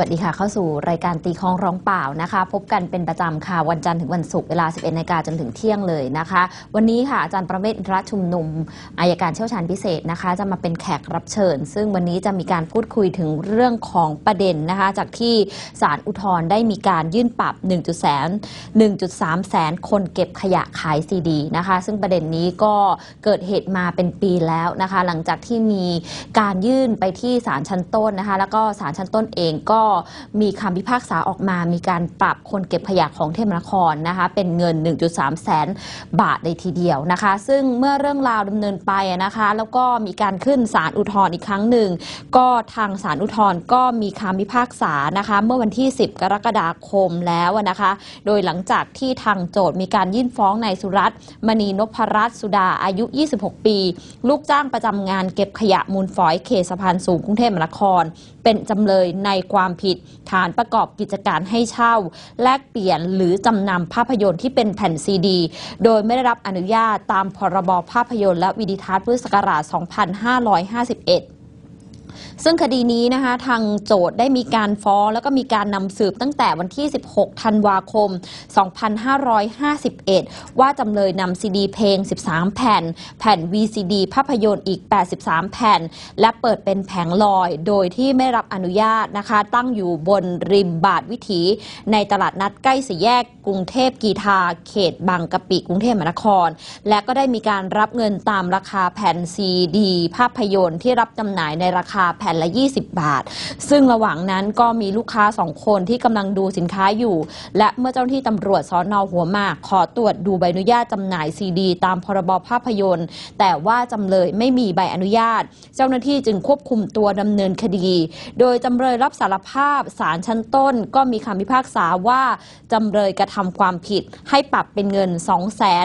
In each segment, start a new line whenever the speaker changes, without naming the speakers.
วัสดีค่ะ เข้าสู่รายการตีคองร้องเปล่านะคะ พบกันเป็นประจำค่ะ วันจันทร์ถึงวันศุกร์เวลา 11นาฬิกาจนถึงเที่ยงเลยนะคะ วันนี้ค่ะอาจารย์ประเมศอินทรชุมนุมอายการเชี่ยวชาญพิเศษนะคะ จะมาเป็นแขกรับเชิญ ซึ่งวันนี้จะมีการพูดคุยถึงเรื่องของประเด็นนะคะ จากที่ศาลอุทธรณ์ได้มีการยื่นปรับ 1. แสน1.3 แสนคนเก็บขยะขายซีดีนะคะ ซึ่งประเด็นนี้ก็เกิดเหตุมาเป็นปีแล้วนะคะ หลังจากที่มีการยื่นไปที่ศาลชั้นต้นนะคะ แล้วก็ศาลชั้นต้นเองก็มีคำพิพากษาออกมา มีการปรับคนเก็บขยะของเทพนครนะคะ เป็นเงิน 1.3 แสนบาทในทีเดียวนะคะ ซึ่งเมื่อเรื่องราวดำเนินไปนะคะ แล้วก็มีการขึ้นศาลอุทธรณ์อีกครั้งหนึ่ง ก็ทางศาลอุทธรณ์ก็มีคำพิพากษานะคะ เมื่อวันที่ 10 กรกฎาคมแล้วนะคะ โดยหลังจากที่ทางโจทย์มีการยื่นฟ้องนายสุรัตน์มณีนพรัตน์สุดาอายุ 26 ปี ลูกจ้างประจำงานเก็บขยะมูลฝอยเขตสะพานสูงกรุงเทพมหานครเป็นจำเลยในความผิด ฐานประกอบกิจการให้เช่า แลกเปลี่ยนหรือจำนำภาพยนตร์ที่เป็นแผ่นซีดี โดยไม่ได้รับอนุญาตตามพรบภาพยนตร์และวิดิทัศน์พุทธศักราช 2551 ซึ่งคดีนี้นะคะทางโจทย์ได้มีการฟ้องแล้วก็มีการนำสืบตั้งแต่วันที่ 16 ธันวาคม 2551 ว่าจำเลยนำซีดีเพลง 13 แผ่น แผ่น VCD ภาพยนตร์อีก 83 แผ่น และเปิดเป็นแผงลอย โดยที่ไม่รับอนุญาตนะคะ ตั้งอยู่บนริมบาทวิถี ในตลาดนัดใกล้สี่แยกกรุงเทพกีทา เขตบางกะปิกรุงเทพมหานคร และก็ได้มีการรับเงินตามราคาแผ่นซีดีภาพยนตร์ที่รับจำหน่ายในราคาแผ่นละ 20 บาท ซึ่งระหว่างนั้นก็มีลูกค้าสองคนที่กำลังดูสินค้าอยู่ และเมื่อเจ้าหน้าที่ตำรวจสอนอหัวหมาก ขอตรวจดูใบอนุญาตจำหน่ายซีดี ตามพรบภาพยนตร์ แต่ว่าจำเลยไม่มีใบอนุญาต เจ้าหน้าที่จึงควบคุมตัวดำเนินคดี โดยจำเลยรับสารภาพศาลชั้นต้น ก็มีคำพิพากษาว่าจำเลยกระทำความผิด ให้ปรับเป็นเงิน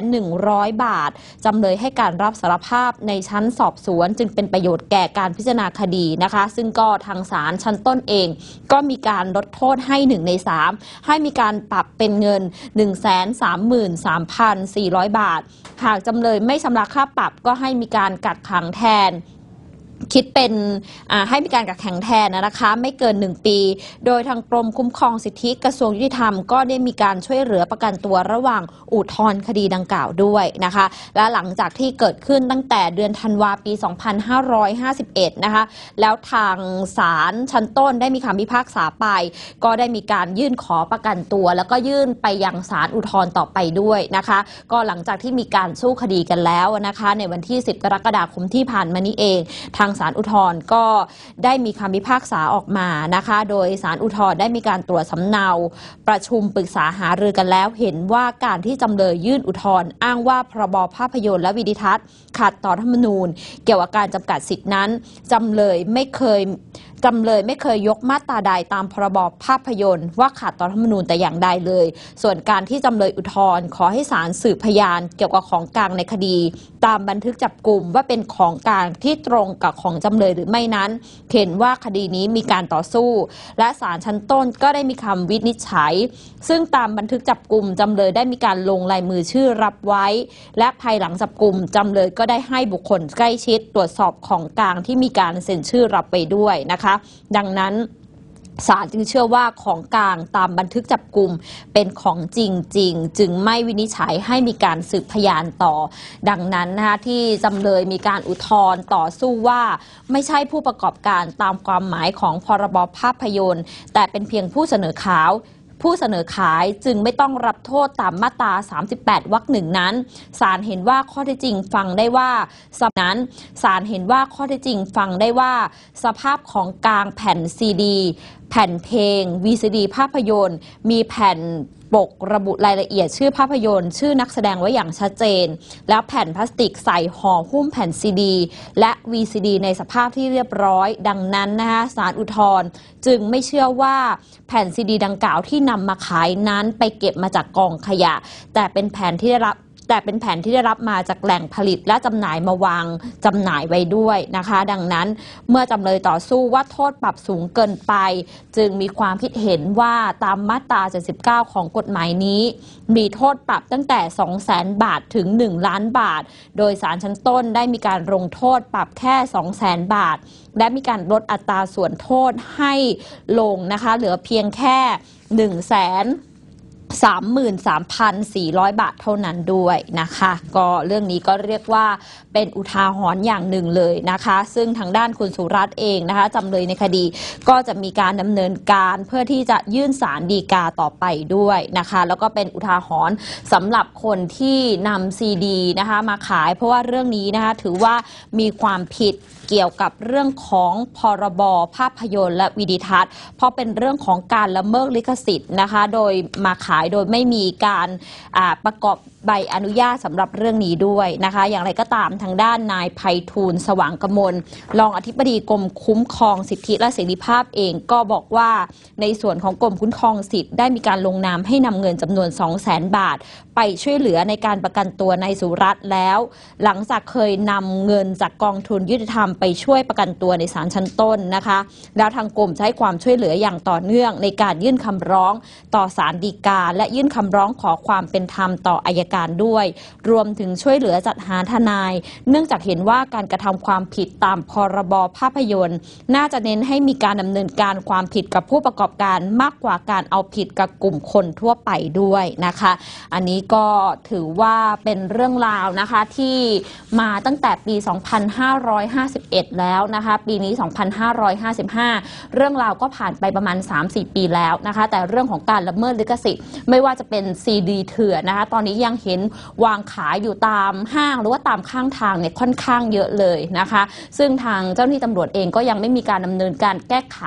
2,100 บาทจำเลยให้การรับสารภาพในชั้นสอบสวน จึงเป็นประโยชน์แก่การพิจารณาคดีนะคะซึ่งก็ทางศาลชั้นต้นเอง ก็มีการลดโทษให้ 1 ใน 3 ให้มีการปรับเป็นเงิน 133,400 บาท หากจำเลยไม่ชำระค่าปรับก็ให้มีการกักขังแทน คิดเป็นให้มีการกักแขังแทนนะคะไม่เกิน 1 ปี โดยทางกรมคุ้มครองสิทธิกระทรวงยุติธรรม ก็ได้มีการช่วยเหลือประกันตัวระหว่างอุทธรณ์คดีดังกล่าวด้วยนะคะ และหลังจากที่เกิดขึ้นตั้งแต่เดือนธันวาปี 2551 นะคะ แล้วทางศาลชั้นต้นได้มีคำพิพากษาไป ก็ได้มีการยื่นขอประกันตัว แล้วก็ยื่นไปยังศาลอุทธรณ์ต่อไปด้วยนะคะ ก็หลังจากที่มีการสู้คดีกันแล้วนะคะ ในวันที่ 10 กรกฎาคมที่ผ่านมานี้เองทางศาลอุทธรณ์ก็ได้มีคำพิพากษาออกมานะคะ โดยศาลอุทธรณ์ได้มีการตรวจสำเนา ประชุมปรึกษาหารือกันแล้ว เห็นว่าการที่จำเลยยื่นอุทธรณ์อ้างว่าพรบภาพยนตร์และวิดิทัศน์ขัดต่อธรรมนูญ เกี่ยวกับการจำกัดสิทธินั้นจำเลยไม่เคยจำเลยไม่เคยยกมาตราใดตามพรบภาพยนตร์ ว่าขัดต่อธรรมนูญแต่อย่างใดเลย ส่วนการที่จำเลยอุทธรณ์ขอให้ศาลสืบพยาน เกี่ยวกับของกลางในคดี ตามบันทึกจับกลุ่มว่าเป็นของกลางที่ตรงกับของจำเลยหรือไม่นั้น เห็นว่าคดีนี้มีการต่อสู้ และศาลชั้นต้นก็ได้มีคำวินิจฉัย ซึ่งตามบันทึกจับกลุ่มจำเลยได้มีการลงลายมือชื่อรับไว้ และภายหลังจับกลุ่มจำเลยก็ได้ให้บุคคลใกล้ชิดตรวจสอบของกลางที่มีการเซ็นชื่อรับไปด้วยนะคะ ดังนั้น ศาลจึงเชื่อว่าของกลางตามบันทึกจับกลุ่มเป็นของจริงจริงจึงไม่วินิจฉัยให้มีการสืบพยานต่อ ดังนั้นนะคะที่จำเลยมีการอุทธรณ์ต่อสู้ว่า ไม่ใช่ผู้ประกอบการตามความหมายของพรบภาพยนตร์ แต่เป็นเพียงผู้เสนอข่าว ผู้เสนอขายจึงไม่ต้องรับโทษตามมาตรา 38 วรรคหนึ่งนั้นศาลเห็นว่าข้อเท็จจริงฟังได้ว่าสนั้นศาลเห็นว่าข้อเท็จจริงฟังได้ว่า สภาพของกลางแผ่นซีดี แผ่นเพลง VCD ภาพยนตร์ มีแผ่น ปกระบุรายละเอียดชื่อภาพยนตร์ ชื่อนักแสดงไว้อย่างชัดเจน แล้วแผ่นพลาสติกใส่ห่อหุ้มแผ่นซีดี และ VCD ในสภาพที่เรียบร้อย ดังนั้นนะคะสารอุทธรณ์จึงไม่เชื่อว่าแผ่นซีดี ดังกล่าวที่นำมาขายนั้นไปเก็บมาจากกองขยะ แต่เป็นแผ่นที่ได้รับ แต่เป็นแผ่นที่ได้รับมาจากแหล่งผลิตและจำหน่ายมาวางจำหน่ายไว้ด้วยนะคะ ดังนั้นเมื่อจำเลยต่อสู้ว่าโทษปรับสูงเกินไป จึงมีความคิดเห็นว่าตามมาตรา 79 ของกฎหมายนี้ มีโทษปรับตั้งแต่ 200,000 บาทถึง 1 ล้านบาท โดยสารชั้นต้นได้มีการลงโทษปรับแค่ 200,000 บาท และมีการลดอัตราส่วนโทษให้ลงนะคะ เหลือเพียงแค่ 1 0 0 0 0 0 33,400 บาทเท่านั้นด้วยนะคะ ก็เรื่องนี้ก็เรียกว่าเป็นอุทาหรณ์อย่างหนึ่งเลยนะคะ ซึ่งทางด้านคุณสุรัตน์เองนะคะจำเลยในคดีก็จะมีการดำเนินการเพื่อที่จะยื่นสารดีกาต่อไปด้วยนะคะ แล้วก็เป็นอุทาหรณ์สำหรับคนที่นำซีดีนะคะมาขาย เพราะว่าเรื่องนี้นะคะถือว่ามีความผิดเกี่ยวกับเรื่องของพรบภาพยนตร์และวิดิทัศน์ เพราะเป็นเรื่องของการละเมิดลิขสิทธิ์นะคะ โดยมาขายโดยไม่มีการประกอบใบอนุญาตสำหรับเรื่องนี้ด้วยนะคะ อย่างไรก็ตามทางด้านนายไพฑูรย์สว่างกมลรองอธิบดีกรมคุ้มครองสิทธิและเสรีภาพเองก็บอกว่าในส่วนของกรมคุ้มครองสิทธิ์ได้มีการลงนามให้นำเงินจำนวน 2 0 0 0 0 0 บาท ไปช่วยเหลือในการประกันตัวนายสุรัตน์แล้ว หลังจากเคยนำเงินจากกองทุนยุติธรรมไปช่วยประกันตัวในศาลชั้นต้นนะคะ แล้วทางกรมจะให้ความช่วยเหลืออย่างต่อเนื่องในการยื่นคำร้องต่อศาลฎีกาและยื่นคำร้องขอความเป็นธรรมต่ออายการด้วย รวมถึงช่วยเหลือจัดหาทนาย เนื่องจากเห็นว่าการกระทำความผิดตามพรบภาพยนตร์ น่าจะเน้นให้มีการดำเนินการความผิดกับผู้ประกอบการมากกว่าการเอาผิดกับกลุ่มคนทั่วไปด้วยนะคะ อันนี้ก็ถือว่าเป็นเรื่องราวนะคะที่มาตั้งแต่ปี 2551 แล้วนะคะ ปีนี้ 2555 เรื่องราวก็ผ่านไปประมาณ 3-4 ปีแล้วนะคะ แต่เรื่องของการละเมิดลิขสิทธิ์ไม่ว่าจะเป็นซีดีเถื่อนนะคะตอนนี้ยังเห็นวางขายอยู่ตามห้างหรือว่าตามข้างทางเนี่ยค่อนข้างเยอะเลยนะคะ ซึ่งทางเจ้าหน้าที่ตำรวจเองก็ยังไม่มีการดำเนินการแก้ไข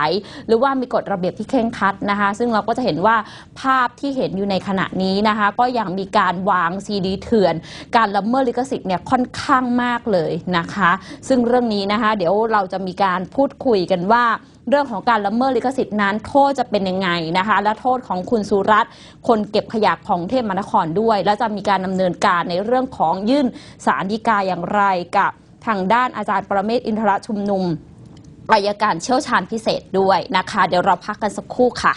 หรือว่ามีกฎระเบียบที่เคร่งครัดนะคะ ซึ่งเราก็จะเห็นว่าภาพที่เห็นอยู่ในขณะนี้นะคะ ก็ยังมีการวางซีดีเถื่อน การละเมิดลิขสิทธิ์เนี่ยค่อนข้างมากเลยนะคะ ซึ่งเรื่องนี้นะคะ เดี๋ยวเราจะมีการพูดคุยกันว่า เรื่องของการละเมิดลิขสิทธิ์นั้น โทษจะเป็นยังไงนะคะ และโทษของคุณสุรัตน์คนเก็บขยะของเทพมหานครด้วย และจะมีการดำเนินการในเรื่องของยื่นสารดีกาอย่างไรกับทางด้านอาจารย์ประเมศอินทรชุมนุมอายการเชี่ยวชาญพิเศษด้วยนะคะ เดี๋ยวเราพักกันสักครู่ค่ะ